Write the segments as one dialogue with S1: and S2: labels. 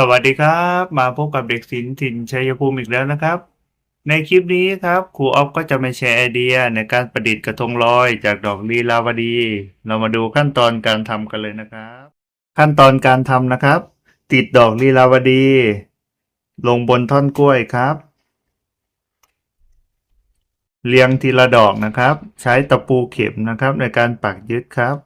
S1: สวัสดีครับ มาพบกับเด็กศิลป์ถิ่นชัยภูมิอีกแล้วนะครับ ในคลิปนี้ครับครูออฟก็จะมาแชร์ไอเดียในการประดิษฐ์กระทงลอยจากดอกลีลาวดี เรามาดูขั้นตอนการทำกันเลยนะครับ ขั้นตอนการทำนะครับ ติดดอกลีลาวดี ลงบนท่อนกล้วยครับ เรียงทีละดอกนะครับ ใช้ตะปูเข็มนะครับ ในการปักยึดครับ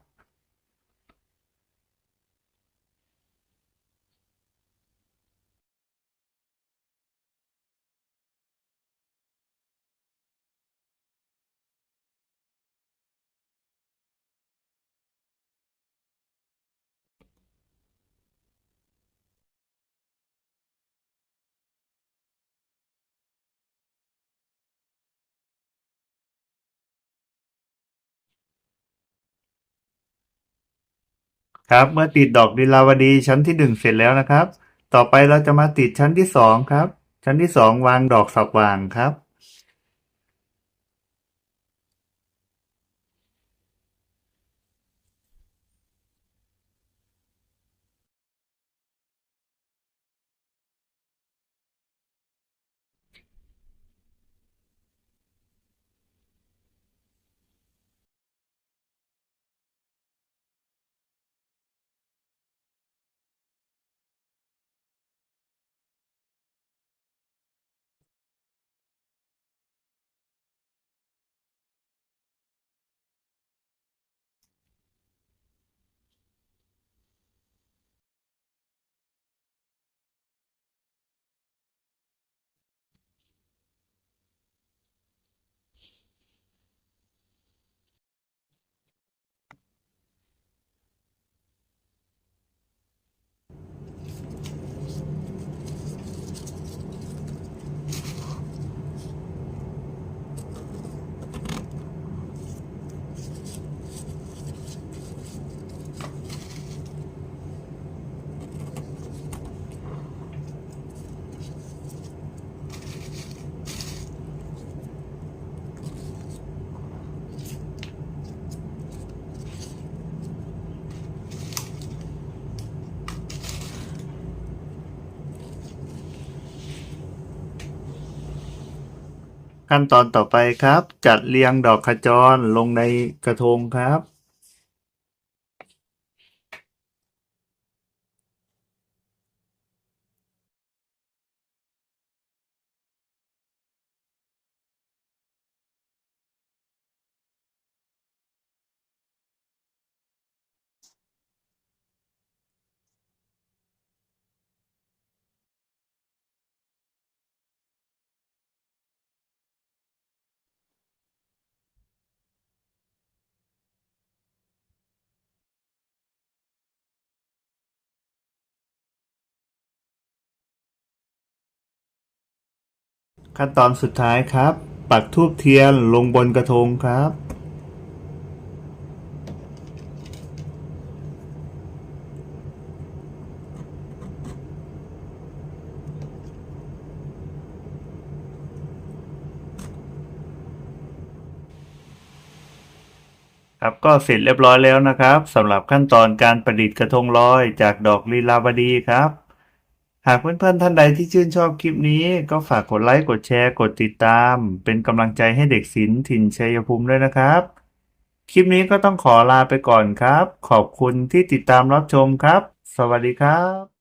S1: ครับ เมื่อติดดอกดีลาวดีชั้นที่หนึ่งเสร็จแล้วนะครับ ต่อไปเราจะมาติดชั้นที่สองครับ ชั้นที่สองวางดอกสักวางครับ ขั้นตอนต่อไปครับ จัดเรียงดอกขจรลงในกระทงครับ ขั้นตอนสุดท้ายครับ ปักทูบเทียนลงบนกระทงครับ ครับก็เสร็จเรียบร้อยแล้วนะครับสำหรับขั้นตอนการประดิษฐ์กระทงลอยจากดอกลีลาวดีครับ หากเพื่อนๆท่านใดที่ชื่นชอบคลิปนี้ ก็ฝากกดไลค์กดแชร์กดติดตาม เป็นกำลังใจให้เด็กศิลป์ถิ่นชัยภูมิด้วยนะครับ คลิปนี้ก็ต้องขอลาไปก่อนครับ ขอบคุณที่ติดตามรับชมครับ สวัสดีครับ